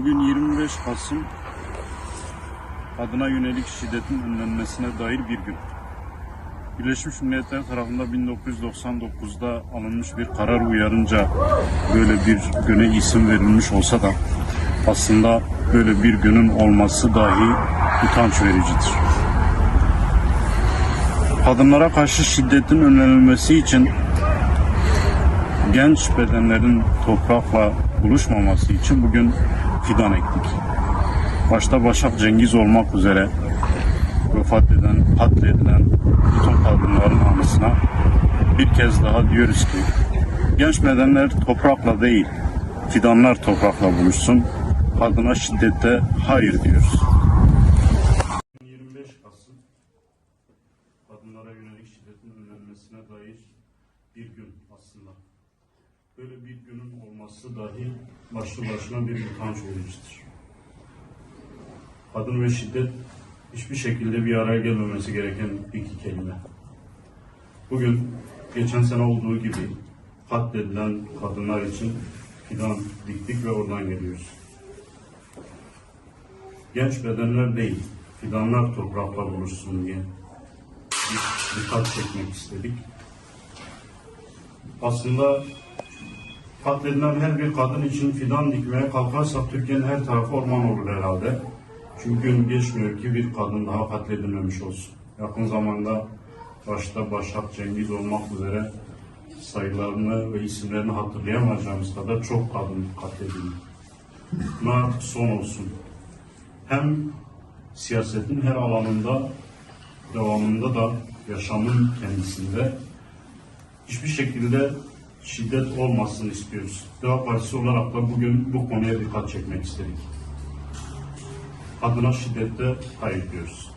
Bugün 25 Kasım kadına yönelik şiddetin önlenmesine dair bir gün. Birleşmiş Milletler tarafından 1999'da alınmış bir karar uyarınca böyle bir güne isim verilmiş olsa da aslında böyle bir günün olması dahi utanç vericidir. Kadınlara karşı şiddetin önlenilmesi için genç bedenlerin toprakla buluşmaması için bugün fidan ektik. Başta Başak Cengiz olmak üzere vefat eden, katledilen bütün kadınların anısına bir kez daha diyoruz ki genç bedenler toprakla değil, fidanlar toprakla buluşsun. Kadına şiddette hayır diyoruz. 25 Kasım kadınlara yönelik şiddetin önlenmesine dair bir gün aslında. Böyle bir günün olması dahi başlı başına bir utanç vericidir. Kadın ve şiddet hiçbir şekilde bir araya gelmemesi gereken iki kelime. Bugün geçen sene olduğu gibi katledilen kadınlar için fidan diktik ve oradan geliyoruz. Genç bedenler değil, fidanlar toprakla buluşsun diye dikkat çekmek istedik. Aslında katledilen her bir kadın için fidan dikmeye kalkarsak Türkiye'nin her tarafı orman olur herhalde. Çünkü gün geçmiyor ki bir kadın daha katledilmemiş olsun. Yakın zamanda başta Başak Cengiz olmak üzere sayılarını ve isimlerini hatırlayamayacağımız kadar çok kadın katledildi. Buna artık son olsun. Hem siyasetin her alanında devamında da yaşamın kendisinde hiçbir şekilde şiddet olmasını istiyoruz. Deva Partisi olarak da bugün bu konuya dikkat çekmek istedik. Kadına şiddette hayır diyoruz.